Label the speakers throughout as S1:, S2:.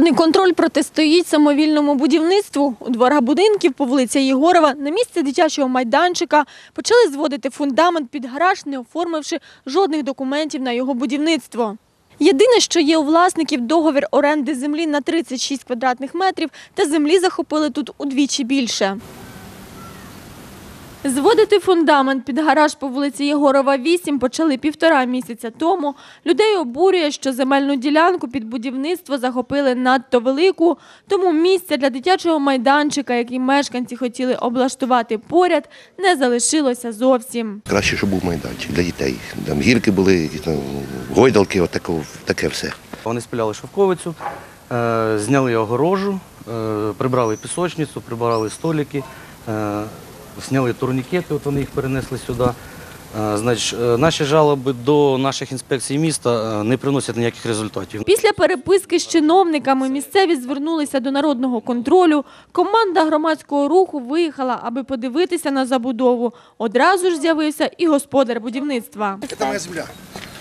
S1: Народний контроль протистоїть самовільному будівництву. У дворах будинків по вулиці Єгорова на місці дитячого майданчика почали зводити фундамент під гараж, не оформивши жодних документів на його будівництво. Єдине, що є у власників договір оренди землі на 36 квадратних метрів, та землі захопили тут удвічі більше. Зводити фундамент під гараж по вулиці Єгорова, 8 почали півтора місяця тому. Людей обурює, що земельну ділянку під будівництво захопили надто велику, тому місця для дитячого майданчика, який мешканці хотіли облаштувати поряд, не залишилося зовсім.
S2: Краще, щоб був майданчик для дітей. Там гірки були, там гойдалки, отаке, таке все.
S3: Вони спиляли шовковицю, е, зняли огорожу, е, прибрали пісочницю, прибрали столики, е, зняли турнікети, от вони їх перенесли сюди. Е, Значить, е, наші жалоби до наших інспекцій міста е, не приносять ніяких результатів.
S1: Після переписки з чиновниками місцеві звернулися до народного контролю. Команда громадського руху виїхала, аби подивитися на забудову. Одразу ж з'явився і господар будівництва.
S4: Это моя земля.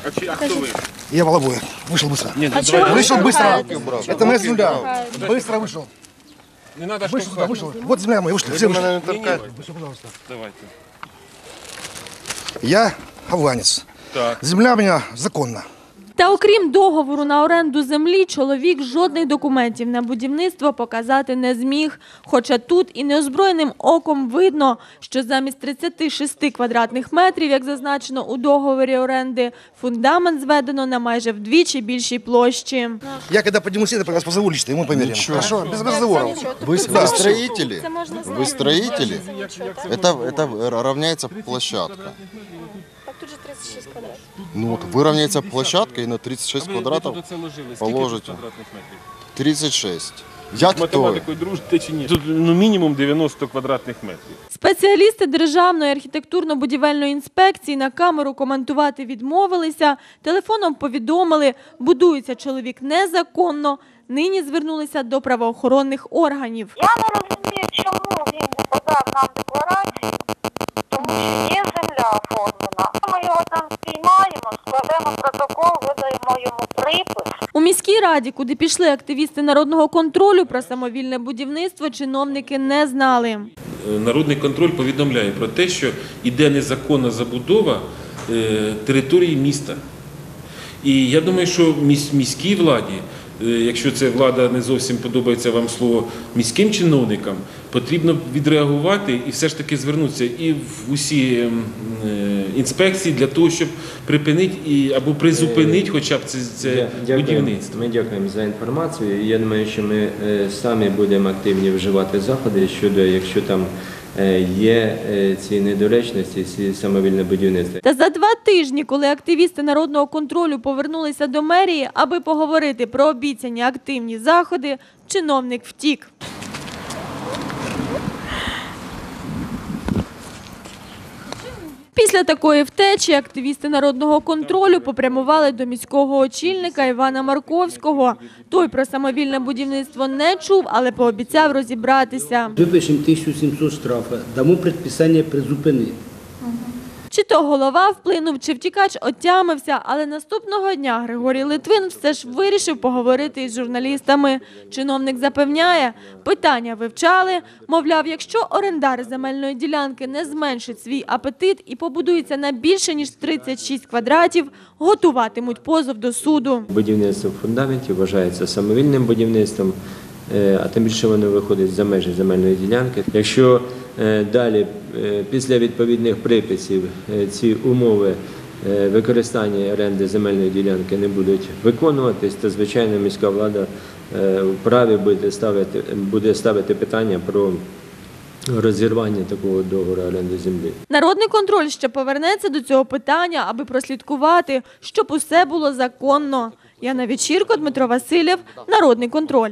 S5: А, чи- а хто ви?
S4: Я Волобоя. Вышел быстро.
S5: Ні, ну, давайте.
S4: Вышел быстро. Это моя земля. Быстро вышел.
S5: Не треба
S4: Вышел сюда,
S5: штовхати.
S4: вышел. Вот земля моя. Вышли. Все вышли. Вышли, пожалуйста.
S5: Давайте.
S4: Я афганец.
S5: Так.
S4: Земля у меня законна.
S1: Та окрім договору на оренду землі, чоловік жодних документів на будівництво показати не зміг. Хоча тут і неозброєним оком видно, що замість 36 квадратних метрів, як зазначено у договорі оренди, фундамент зведено на майже вдвічі більшій площі.
S4: Я когда подниму сено, я вас позову лично, ему померяем. Хорошо? Без разговоров.
S6: Вы, вы строители? Вы строители? Это, это равняется площадка.
S7: Тут же 36 квадратів.
S6: Ну вот вы площадка и на 36
S5: Ви
S6: квадратов
S5: до цього ложили. Скільки
S6: положите.
S5: квадратних метрів?
S6: 36. Я кто?
S5: Математикою дружите чи ні? Тут ну, мінімум 90 квадратних метрів.
S1: Спеціалісти Державної архітектурно-будівельної інспекції на камеру коментувати відмовилися. Телефоном повідомили, будується чоловік незаконно. Нині звернулися до правоохоронних органів.
S7: Я не розумію, чому він не подав нам декларацію, Ми його там спіймаємо, складемо протокол, видаємо йому припис.
S1: У міській раді, куди пішли активісти народного контролю про самовільне будівництво, чиновники не знали.
S8: Е, Народний контроль повідомляє про те, що йде незаконна забудова е, території міста. І я думаю, що міс- міській владі, якщо це влада не зовсім подобається вам слово міським чиновникам, потрібно відреагувати і все ж таки звернутися і в усі ем, е, інспекції для того, щоб припинити і або призупинити хоча б це, це
S9: Дя- дякуємо.
S8: будівництво.
S9: Ми дякуємо за інформацію. Я думаю, що ми е, самі будемо активні вживати заходи щодо, якщо там е, є е, ці недоречності, ці самовільне будівництво.
S1: Та за два тижні, коли активісти народного контролю повернулися до мерії, аби поговорити про обіцяні активні заходи, чиновник втік. Після такої втечі активісти народного контролю попрямували до міського очільника Івана Марковського. Той про самовільне будівництво не чув, але пообіцяв розібратися.
S10: Випишемо 1700 штрафа, дамо предписання призупинити.
S1: Чи то голова вплинув, чи втікач отямився, але наступного дня Григорій Литвин все ж вирішив поговорити із журналістами. Чиновник запевняє, питання вивчали. Мовляв, якщо орендар земельної ділянки не зменшить свій апетит і побудується на більше ніж 36 квадратів, готуватимуть позов до суду.
S9: Будівництво фундаментів вважається самовільним будівництвом, е, а тим більше воно виходить за межі земельної ділянки. Якщо далі, е, після відповідних приписів, е, ці умови е, використання і оренди земельної ділянки не будуть виконуватись, то звичайно міська влада е, вправі буде ставити, буде ставити питання про розірвання такого договору оренди землі.
S1: Народний контроль ще повернеться до цього питання, аби прослідкувати, щоб усе було законно. Яна Вечірко, Дмитро Васильєв, Народний контроль.